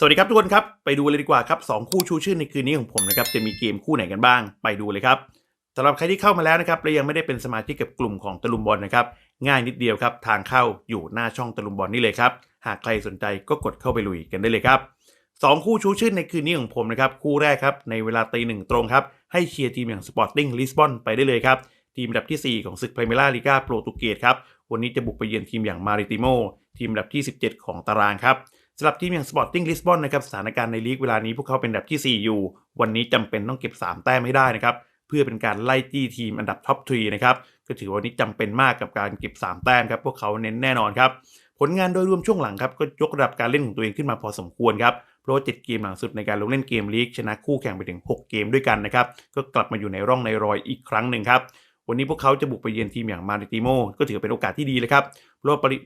สวัสดีครับทุกคนครับ ไปดูเลยดีกว่าครับสองคู่ชูชื่อในคืนนี้ของผมนะครับจะมีเกมคู่ไหนกันบ้าง ไปดูเลยครับสำหรับใครที่เข้ามาแล้วนะครับและยังไม่ได้เป็นสมาชิกกับกลุ่มของตะลุมบอลนะครับง่ายนิดเดียวครับ ทางเข้าอยู่หน้าช่องตะลุมบอลนี่เลยครับ หากใครสนใจก็กดเข้าไปลุยกันได้เลยครับสองคู่ชูชื่อในคืนนี้ของผมนะครับคู่แรกครับในเวลาตีหนึ่งตรงครับให้เชียร์ทีมอย่างสปอร์ติ้งลิสบอนไปได้เลยครับทีมอันดับที่ 4 ของศึกพรเมล่าลีกาโปรตุเกสครับวันนี้จะบุกไปเยือนทีมอย่างมาริติโมทีมอันดับที่ 17 ของตารางครับ สำหรับทีมอย่าง Sporting Lisbon นะครับสถานการณ์ในลีกเวลานี้พวกเขาเป็นอันดับที่ 4 อยู่ วันนี้จำเป็นต้องเก็บ 3 แต้มให้ได้นะครับเพื่อเป็นการไล่จี้ทีมอันดับท็อปทรีนะครับก็ถือว่าวันนี้จำเป็นมากกับการเก็บ 3 แต้มครับพวกเขาเน้นแน่นอนครับผลงานโดยรวมช่วงหลังครับก็ยกระดับการเล่นของตัวเองขึ้นมาพอสมควรครับเพราะว่า7เกมหลังสุดในการลงเล่นเกมลีกชนะคู่แข่งไปถึง 6 เกมด้วยกันนะครับก็กลับมาอยู่ในร่องในรอยอีกครั้งหนึ่งครับวันนี้พวกเขาจะบุกไปเยือนทีมอย่างมาริติโมก็ถือเป็นโอกาสที่ดีเลยครับเพราะว่าปริ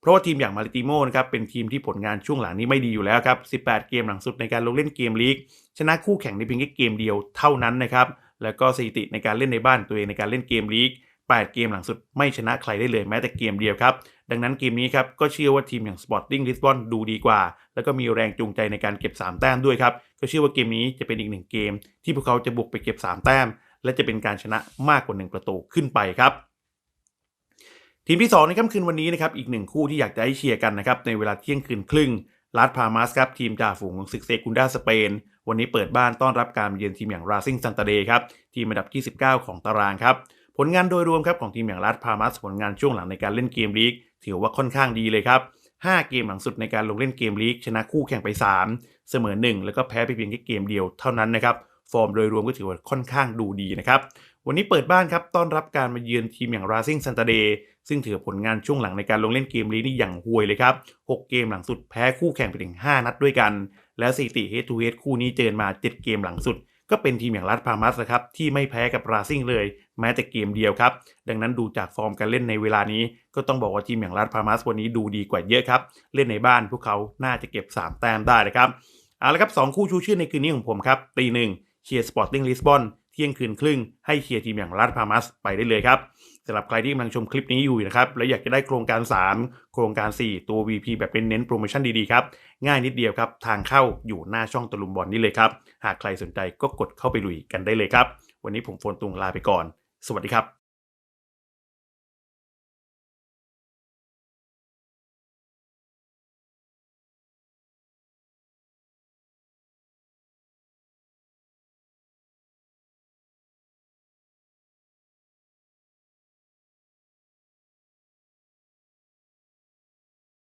เพราะว่าทีมอย่างมาริติโมนะครับเป็นทีมที่ผลงานช่วงหลังนี้ไม่ดีอยู่แล้วครับ 18 เกมหลังสุดในการลงเล่นเกมลีก ชนะคู่แข่งในเพียงแค่เกมเดียวเท่านั้นนะครับ แล้วก็สถิติในการเล่นในบ้านตัวเองในการเล่นเกมลีก 8 เกมหลังสุดไม่ชนะใครได้เลยแม้แต่เกมเดียวครับ ดังนั้นเกมนี้ครับก็เชื่อว่าทีมอย่าง Sporting Lisbon ดูดีกว่า แล้วก็มีแรงจูงใจในการเก็บ 3 แต้มด้วยครับ ก็เชื่อว่าเกมนี้จะเป็นอีกหนึ่งเกม ที่พวกเขาจะบุกไปเก็บ 3 แต้ม และจะเป็นการชนะมากกว่า 1 ประตูขึ้นไปครับ ทีมที่ 2 ในค่ำคืนวันนี้นะครับอีกหนึ่งคู่ที่อยากจะให้เชียร์กันนะครับในเวลาเที่ยงคืนครึ่งลาดพามาสครับทีมจ่าฝูงของศึกเซกุนดาสเปน วันนี้เปิดบ้านต้อนรับการเยือนทีมอย่างราซิงซันตาเดครับทีมอันดับที่19 ของตารางครับผลงานโดยรวมครับของทีมอย่างลาดพามาสผลงานช่วงหลังในการเล่นเกมลีก ถือว่าค่อนข้างดีเลยครับ5 เกมหลังสุดในการลงเล่นเกมลีกชนะคู่แข่งไป 3 เสมอ 1 แล้วก็แพ้ไปเพียงแค่เกมเดียวเท่านั้นนะครับฟอร์มโดยรวมก็ถือว่าค่อนข้างดูดีนะครับ วันนี้เปิดบ้านครับต้อนรับการมาเยือนทีมอย่างราซิงซันตาเดซึ่งถือผลงานช่วงหลังในการลงเล่นเกมลีกนี่อย่างห่วยเลยครับ 6 เกมหลังสุดแพ้คู่แข่งไปถึง 5 นัดด้วยกัน และสถิติ head to head คู่นี้เจอมา 7 เกมหลังสุด ก็เป็นทีมอย่างรัดพามัสครับที่ไม่แพ้กับราซิ่งเลย แม้แต่เกมเดียวครับ ดังนั้นดูจากฟอร์มการเล่นในเวลานี้ ก็ต้องบอกว่าทีมอย่างรัดพามัสวันนี้ดูดีกว่าเยอะครับเล่นในบ้านพวกเขาน่าจะเก็บ 3 แต้มได้นะครับเอาละครับสองคู่ชูชื่อในคืนนี้ของผมครับตีหนึ่งเชียร์สปอร์ติ้งลิสบอน เที่ยงคืนครึ่งให้เชียร์ทีมอย่างรัดพามัสไปได้เลยครับสำหรับใครที่กำลังชมคลิปนี้อยู่นะครับและอยากจะได้โครงการ 3 โครงการ 4 ตัว VP แบบเป็นเน้นโปรโมชั่นดีๆครับง่ายนิดเดียวครับ ทางเข้าอยู่หน้าช่องตะลุมบอลนี่เลยครับหากใครสนใจก็กดเข้าไปลุยกันได้เลยครับ วันนี้ผมโฟนตุงลาไปก่อน สวัสดีครับ